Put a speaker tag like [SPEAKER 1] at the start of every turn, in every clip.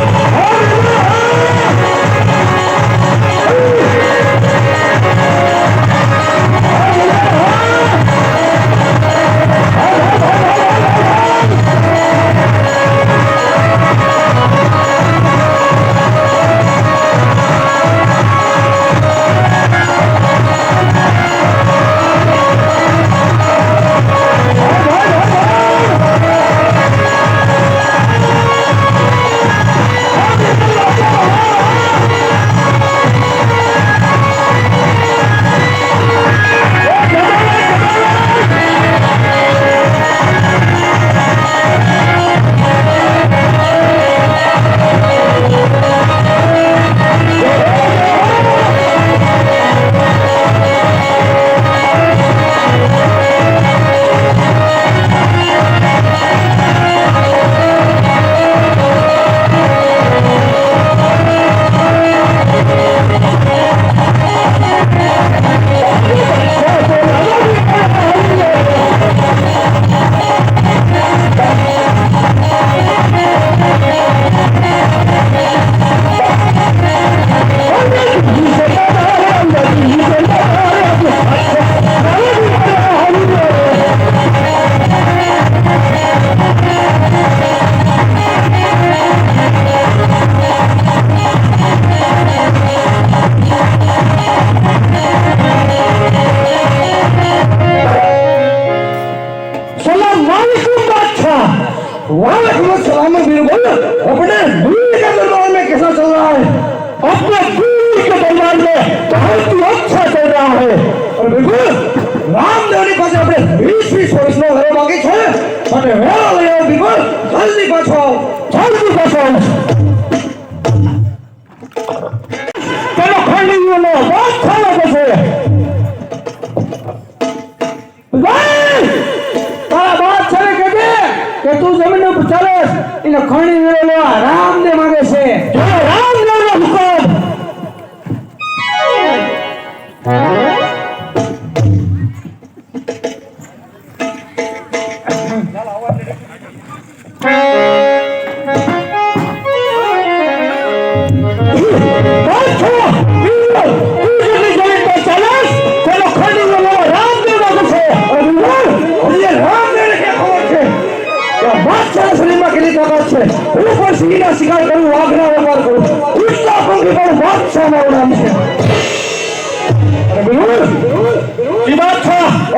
[SPEAKER 1] Thank you. दूर के दरबार में बहुत ही अच्छा चल रहा है और बिल्कुल રામદેવની પાસે આપણે વીસ વીસ વર્ષનો ઘરે બાકી છે અને વેળા લઈ આવો બિલકુલ જલ્દી પાછો આવો જલ્દી પાછો આવો પેલો ખંડીઓનો બાદશાહ લાગે છે ભાઈ તારા બાપ છે ને કહેજે કે તું જમીન ઉપર ચાલસ એને ખણી વેળેલો આ રામદેવ બાદશાહ શરીરમાં કેટલી તાકાત છે? હું પણ સિંહના શિકાર કરું વાઘના વેપાર કરું. ઉત્સા પંખી પણ બાદશાહ મારું છે.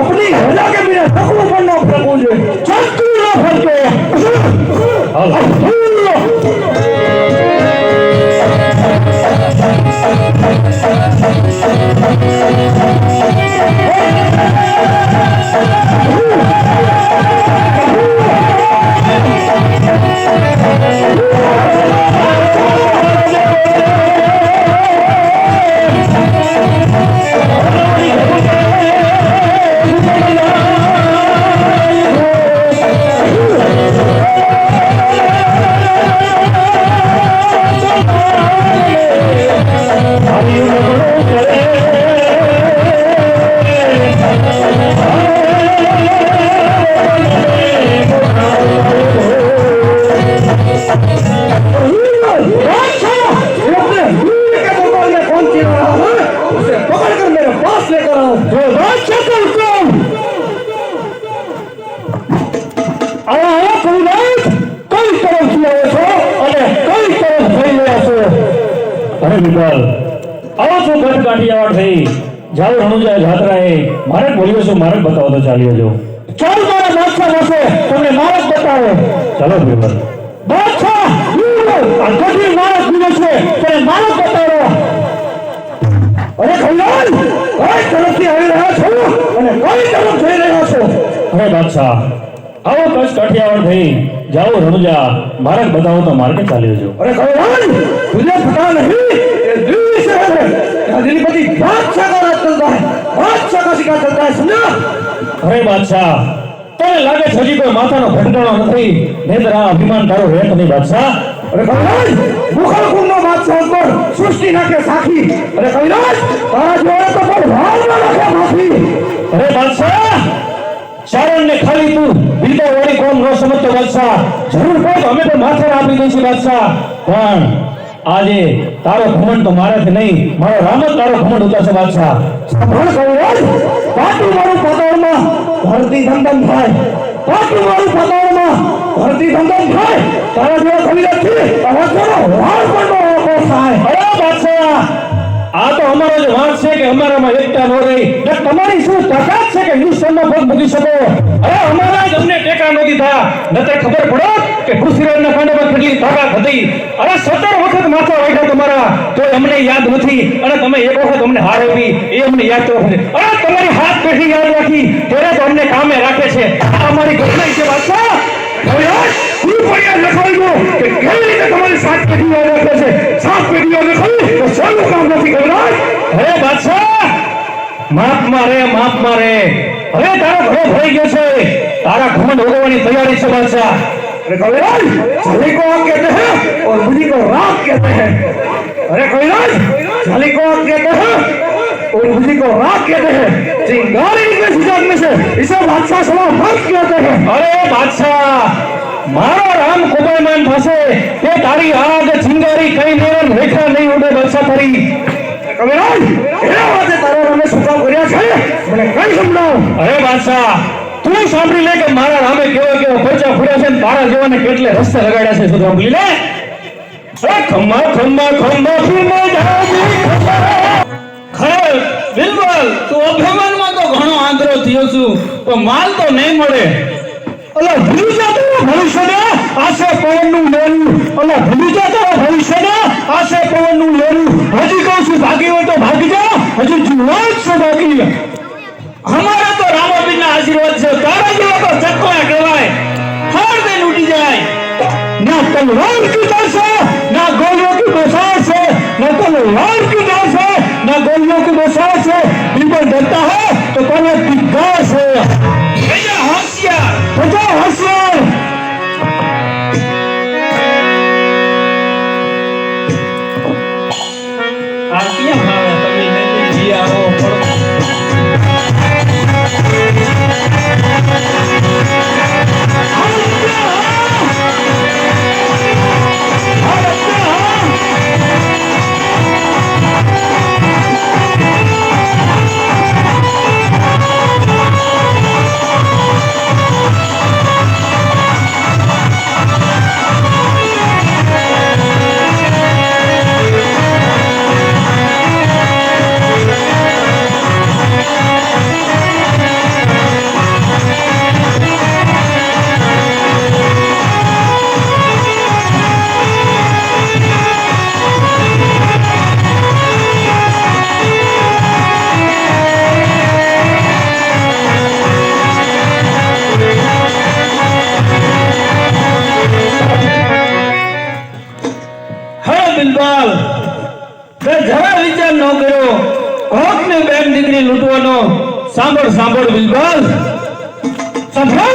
[SPEAKER 1] અપની હજા કે બિના તકવું પણ ન ફરકવું જોઈએ. ચંતુ ન ફરકે આવો છો
[SPEAKER 2] ઘટ કાઠિયાવાડ થઈ. જાઓ રણુજા, જાત્રાએ. મારે બોલ્યો છો માર્ગ બતાવો તો ચાલ્યો જો.
[SPEAKER 1] ચાલ મારા માથા માથે તમને માર્ગ બતાવો.
[SPEAKER 2] ચાલો
[SPEAKER 1] ભાઈ માથા આ કઠિન માર્ગ પીવે છે તમે માર્ગ બતાવો. અરે ખૈલાલ કઈ તરફથી આવી રહ્યા છો અને કઈ તરફ જઈ રહ્યા છો.
[SPEAKER 2] અરે બાદશાહ, આવો કચ્છ કાઠિયાવાડ થઈ. જાઓ રણુજા, મારે બતાવો તો માર્ગે ચાલ્યો જો.
[SPEAKER 1] અરે ખૈલાલ તુજે પતા નહીં. दिल्ली शहर है यहाँ दिल्लीपति बादशाह का राज चलता है बादशाह का शिकार चलता है समझा
[SPEAKER 2] અરે બાદશાહ તને લાગે છે હજી કોઈ માથાનો ભટકાણો નથી નહીંતર આ અભિમાન તારો રહેત નહીં બાદશાહ
[SPEAKER 1] अरे कल्याण मुखल कुंडो बादशाह पर सृष्टि ना के साथी अरे कल्याण तारा जो है तो पर भाव ना रखे माफी
[SPEAKER 2] અરે બાદશાહ ચારણને ખાલી તું બીજા વાળી કોમ ન સમજતો બાદશાહ જરૂર પડે તો અમે પણ માથે આપી દઈશું બાદશાહ પણ આજે તારો ઘમંડ તો મારાથી નહીં, મારો રામ જ તારો ઘમંડ ઉતારશે બાદશાહ.
[SPEAKER 1] સાંભળ કવિરાજ પાટી મારું પતાળમાં ધરતી ધંધન થાય. પાટી મારું પતાળમાં ધરતી ધંધન થાય. તારા જેવા કવિરાજથી તારા જેવા વાળ પણ ન થાય
[SPEAKER 2] અરે બાદશાહ આ તો અમારો જ વાંક છે કે અમારામાં એકતા ન રહી. તમારી શું તાકાત છે કે હિન્દુસ્તાનમાં પગ મૂકી શકો? અરે અમારા જ અમને ટેકા ન દીધા નતર ખબર પડો કે પૃથ્વીરાજના કાંડમાં કેટલી તાકાત હતી. અરે સત્તર વખત માથા વાગ્યા તમારા. તો અમને યાદ નથી. અને તમે એક વખત અમને હાર એ અમને યાદ તો નથી અરે તમારી હાથ પેઢી યાદ રાખી. ત્યારે તો અમને કામે રાખે છે. આ અમારી ઘટના છે બાદશાહ
[SPEAKER 1] કવિરાજ તું પડ્યા લખાવ્યું કે કેવી રીતે તમારી સાત પેઢીઓ રાખે છે સાત પેઢીઓ લખાવી તો શાનું કામ નથી કવિરાજ
[SPEAKER 2] હે બાદશાહ માફ મારે માફ મારે હવે તારો ઘણો ભરાઈ ગયો છે તારા ઘમંડ ભોગવવાની તૈયારી છે બાદશાહ
[SPEAKER 1] अरे कविराज झाली को आग कहते हैं और मुझी को राग कहते हैं अरे कविराज झाली को आग कहते हैं और मुझी को राग कहते हैं चिंगारी निकले सिजाग में से इसे बादशाह सलाह भक्त कहते हैं
[SPEAKER 2] અરે બાદશાહ મારો રામ કુબાઈમાન થશે તે તારી આગ ચિંગારી કઈ નેરન રેખા નહીં ઉડે બાદશાહ ફરી
[SPEAKER 1] કવિરાજ એના માટે તારા નામે સુકામ કર્યા છે મને કઈ સમજાવ
[SPEAKER 2] અરે બાદશાહ તું સાંભળી લે કે મારા રામે કેવા કેવા પૈસા ફર્યા છે ને તારા જેવાને કેટલે રસ્તે લગાડ્યા છે શું સાંભળી લે અરે ખમ્મા ખમ્મા ખમ્મા ફીમે
[SPEAKER 3] ખરેલ બિલકુલ. તું અભિમાનમાં તો ઘણો આંતરો થયો છું, પણ માલ તો નહીં મળે.
[SPEAKER 2] અલા, ભૂલી જા ભવિષ્ય ભવિષ્યને. આશે પવનનું લેરું અલા, ભૂલી જા ભવિષ્ય ભવિષ્યને. આશે પવનનું લેરું હજી કહું છું ભાગી હોય તો ભાગી જા હજી જ છે બાકી.
[SPEAKER 3] અમારા તો રામાબીના આશીર્વાદ છે. તારા જેવો તો ચકવા કહેવાય. હર દિન ઉડી જાય.
[SPEAKER 2] ના તલવાર કી દસ ના ગોળીઓ કી બસાર છે ના તલવાર કી દસ ना गोलियों के बसास है बिल्कुल डरता है तो कौन दिग्गा है भैया होशियार
[SPEAKER 3] प्रजा होशियार લૂંટવાનો. સાંભળ સાંભળ બિલબાલ સાંભળ.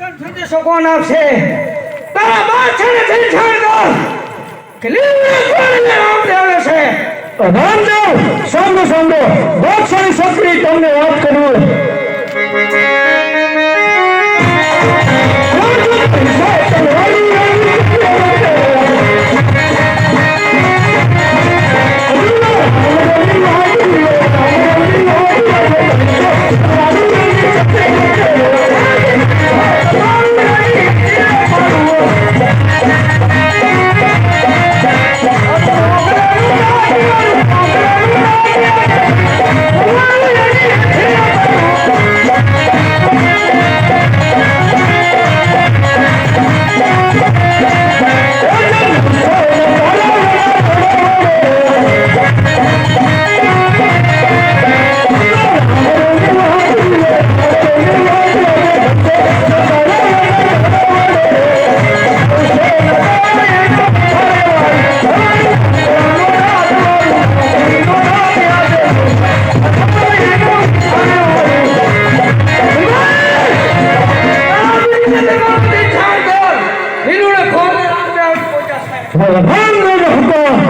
[SPEAKER 1] બાદશાહ સંદેશો કોણ આપશે તારા બાદશાહને જઈ છાડ દો કે લીલે કોઈને રામ દેવલે છે.
[SPEAKER 2] રામદેવ સાંભળો સાંભળો. બહુ સારી સક્રિય તમને વાત કરું રામદેવનો હુકમ બાદશાહ